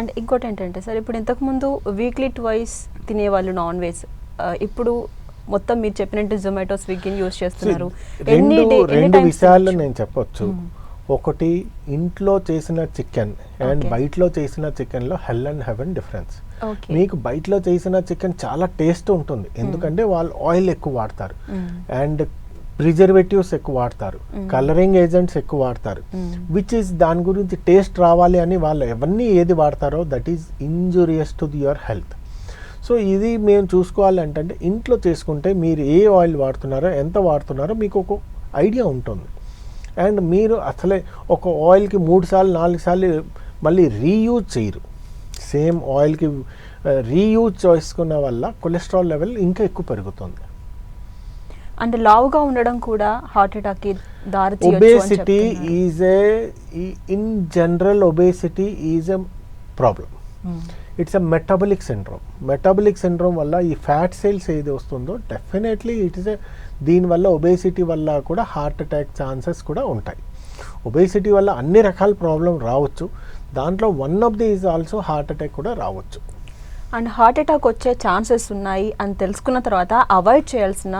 And ఇంకోటి ఏంటంటే sir ఇప్పుడు ఇంతకుముందు వీక్లీ ట్వైస్ తినేవాళ్ళు నాన్ వెజ్ ఇప్పుడు మొత్తం మీరు చెప్పినట్టు జొమాటో స్విగ్గీని యూస్ చేస్తున్నారు రెండు విషయాలు? నేను చెప్పొచ్చు మ్మ్. ఒకటి ఇంట్లో చేసిన చికెన్ అండ్. బయటలో చేసిన చికెన్లో హెల్ అండ్ హెవెన్ డిఫరెన్స్. మీకు బయటలో చేసిన చికెన్ చాలా టేస్ట్ ఉంటుంది ఎందుకంటే వాళ్ళు ఆయిల్ ఎక్కువ వాడతారు. అండ్ ప్రిజర్వేటివ్స్ ఎక్కువ వాడతారు. కలరింగ్ ఏజెంట్స్ ఎక్కువ వాడతారు. విచ్ ఈస్ దాని గురించి టేస్ట్ రావాలి అని వాళ్ళు ఎవరిని ఏది వాడతారో that is injurious to your health so ఇది మేము చూసుకోవాలంటే ఇంట్లో చేసుకుంటే మీరు ఏ ఆయిల్ వాడుతున్నారో ఎంత వాడుతున్నారో మీకు ఒక ఐడియా ఉంటుంది. అండ్ మీరు అసలే ఒక ఆయిల్కి మూడు సార్లు నాలుగు సార్లు మళ్ళీ రీయూజ్ చేయరు. సేమ్ ఆయిల్కి రీయూజ్ చేసుకున్న వల్ల కొలెస్ట్రాల్ లెవెల్ ఇంకా ఎక్కువ పెరుగుతుంది. అండ్ లావుగా ఉండడం కూడా హార్ట్ అటాక్కి దారి obesity. Is a in general obesity is a problem. It's a metabolic syndrome metabolic syndrome వల్ల ఈ ఫ్యాట్ సెల్స్ ఏది వస్తుందో డెఫినెట్లీ ఇట్ ఇస్ ఎ దీనివల్ల ఒబేసిటీ వల్ల కూడా హార్ట్ అటాక్ ఛాన్సెస్ కూడా ఉంటాయి. ఒబేసిటీ వల్ల అన్ని రకాల ప్రాబ్లం రావచ్చు. దాంట్లో one of the is also heart attack కూడా రావచ్చు. అండ్ హార్ట్ అటాక్ వచ్చే ఛాన్సెస్ ఉన్నాయి అని తెలుసుకున్న తర్వాత అవాయిడ్ చేయాల్సిన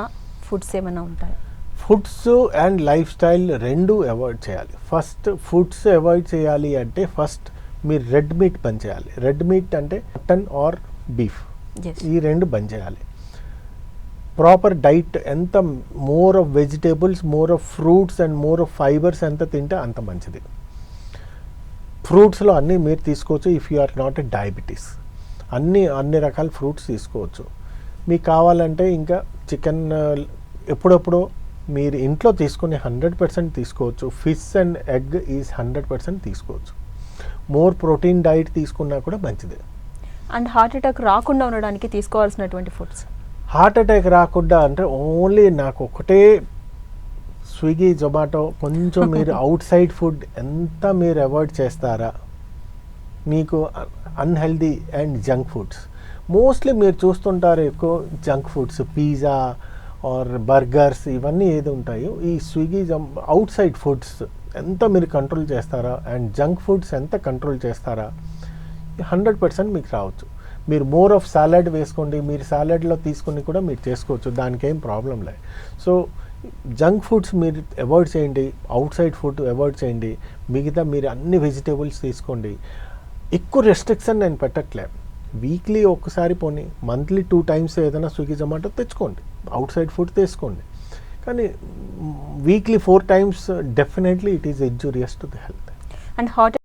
ఫుడ్స్ ఏమైనా ఉంటాయి? ఫుడ్స్ అండ్ లైఫ్ స్టైల్ రెండు అవాయిడ్ చేయాలి. ఫస్ట్ ఫుడ్స్ అవాయిడ్ చేయాలి అంటే ఫస్ట్ మీరు రెడ్ మీట్ బంద్ చేయాలి. రెడ్ మీట్ అంటే మటన్ ఆర్ బీఫ్. ఈ రెండు బంద్ చేయాలి. ప్రాపర్ డైట్ ఎంత more of vegetables more of fruits and more of fibres ఎంత తింటే అంత మంచిది. ఫ్రూట్స్లో అన్నీ మీరు తీసుకోవచ్చు if you are not a diabetes. అన్ని అన్ని రకాల ఫ్రూట్స్ తీసుకోవచ్చు. మీకు కావాలంటే ఇంకా చికెన్ ఎప్పుడెప్పుడో మీరు ఇంట్లో తీసుకుని హండ్రెడ్ పర్సెంట్ తీసుకోవచ్చు. Fish and egg is hundred percent తీసుకోవచ్చు. మోర్ ప్రోటీన్ డైట్ తీసుకున్నా కూడా మంచిదే. అండ్ హార్ట్ అటాక్ రాకుండా ఉండడానికి తీసుకోవాల్సినటువంటి ఫుడ్స్? హార్ట్ అటాక్ రాకుండా అంటే ఓన్లీ నాకు ఒకటే స్విగ్గీ జొమాటో కొంచెం మీరు అవుట్ సైడ్ ఫుడ్ ఎంత మీరు అవాయిడ్ చేస్తారా? మీకు unhealthy and junk foods. Mostly మీరు చూస్తుంటారు ఎక్కువ junk foods pizza or burgers ఇవన్నీ ఏది ఉంటాయో ఈ స్విగ్గీ జం అవుట్ సైడ్ ఫుడ్స్ ఎంత మీరు కంట్రోల్ చేస్తారా అండ్ జంక్ ఫుడ్స్ ఎంత కంట్రోల్ చేస్తారా హండ్రెడ్ పర్సెంట్ మీకు రావచ్చు. మీరు మోర్ ఆఫ్ సాలడ్ వేసుకోండి మీరు సాలడ్లో తీసుకుని కూడా మీరు చేసుకోవచ్చు దానికి ఏం ప్రాబ్లం లేదు. సో జంక్ ఫుడ్స్ మీరు అవాయిడ్ చేయండి అవుట్ సైడ్ ఫుడ్ అవాయిడ్ చేయండి మిగతా మీరు అన్ని వెజిటేబుల్స్ తీసుకోండి. ఎక్కువ రెస్ట్రిక్షన్ నేను పెట్టట్లేదు వీక్లీ ఒక్కసారి పోనీ మంత్లీ టూ టైమ్స్ ఏదైనా స్విగ్గీ జొమాటో తెచ్చుకోండి. అవుట్ సైడ్ ఫుడ్ తీసుకోండి కానీ weekly four times definitely it is injurious to the health. And heart